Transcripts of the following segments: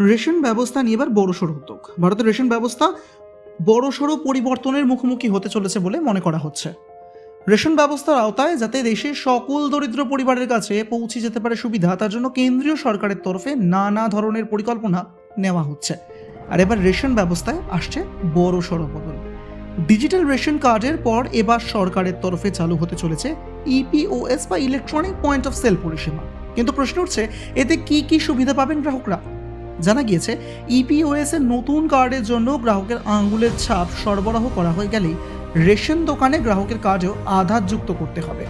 Ration ব্যবস্থা নিয়ে এবার বড়সড় উদ্যোগ। ভারতের রেশন ব্যবস্থা বড়সড় পরিবর্তনের মুখোমুখি হতে চলেছে বলে মনে করা হচ্ছে। রেশন ব্যবস্থার আওতায় যাতে দেশের সকল দরিদ্র পরিবারের কাছে পৌঁছে যেতে পারে সুবিধা, তার জন্য কেন্দ্রীয় সরকারের তরফে নানা ধরনের পরিকল্পনা নেওয়া হচ্ছে। আর এবার রেশন ব্যবস্থায় আসছে বড় বড়সড় বদল। ডিজিটাল রেশন কার্ডের পর এবার সরকারের তরফে চালু হতে চলেছে ইপিওএস বা ইলেকট্রনিক পয়েন্ট অফ সেল পরিষেবা। কিন্তু প্রশ্ন উঠছে, এতে কি কি সুবিধা পাবেন গ্রাহকরা? জানা গিয়েছে ইপিওএস এর নতুন কার্ডের জন্য গ্রাহকের আঙ্গুলের ছাপ সরবরাহ করা হয়ে গেলেই রেশন দোকানে গ্রাহকের কার্ডেও আধার যুক্ত করতে হবে।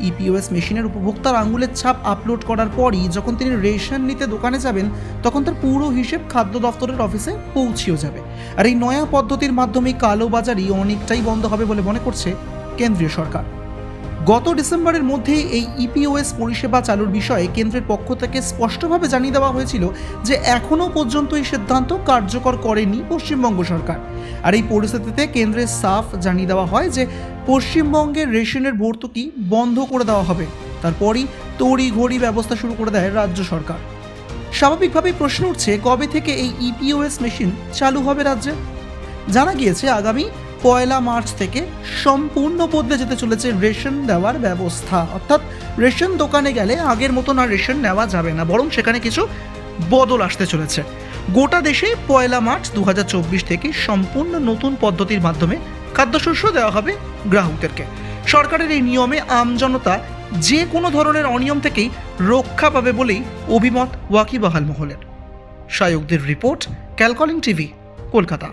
ইপিওএস মেশিনের উপভোক্তার আঙ্গুলের ছাপ আপলোড করার পরই যখন তিনি রেশন নিতে দোকানে যাবেন, তখন তার পুরো হিসেব খাদ্য দপ্তরের অফিসে পৌঁছেও যাবে। আর এই নয়া পদ্ধতির মাধ্যমে কালোবাজারি অনেকটাই বন্ধ হবে বলে মনে করছে কেন্দ্রীয় সরকার। গত ডিসেম্বরের মধ্যে এই ইপিওএস পরিষেবা চালুর বিষয়ে কেন্দ্রের পক্ষ থেকে স্পষ্টভাবে জানিয়ে দেওয়া হয়েছিল যে এখনও পর্যন্ত এই সিদ্ধান্ত কার্যকর করেনি পশ্চিমবঙ্গ সরকার। আর এই পরিস্থিতিতে কেন্দ্রের সাফ জানিয়ে দেওয়া হয় যে পশ্চিমবঙ্গের রেশনের ভর্তুকি বন্ধ করে দেওয়া হবে। তারপরই তড়ি ঘড়ি ব্যবস্থা শুরু করে দেয় রাজ্য সরকার। স্বাভাবিকভাবেই প্রশ্ন উঠছে, কবে থেকে এই ইপিওএস মেশিন চালু হবে রাজ্যে? জানা গিয়েছে, আগামী পয়লা মার্চ থেকে সম্পূর্ণ বদলে যেতে চলেছে রেশন দেওয়ার ব্যবস্থা। অর্থাৎ রেশন দোকানে গেলে আগের মতন আর রেশন নেওয়া যাবে না, বরং সেখানে কিছু বদল আসতে চলেছে। গোটা দেশে পয়লা মার্চ দু হাজার চব্বিশ থেকে সম্পূর্ণ নতুন পদ্ধতির মাধ্যমে খাদ্যশস্য দেওয়া হবে গ্রাহকদেরকে। সরকারের এই নিয়মে আমজনতা যে কোনো ধরনের অনিয়ম থেকেই রক্ষা পাবে বলেই অভিমত ওয়াকিবহাল মহলের। সায়কদের রিপোর্ট, ক্যালকলিং টিভি, কলকাতা।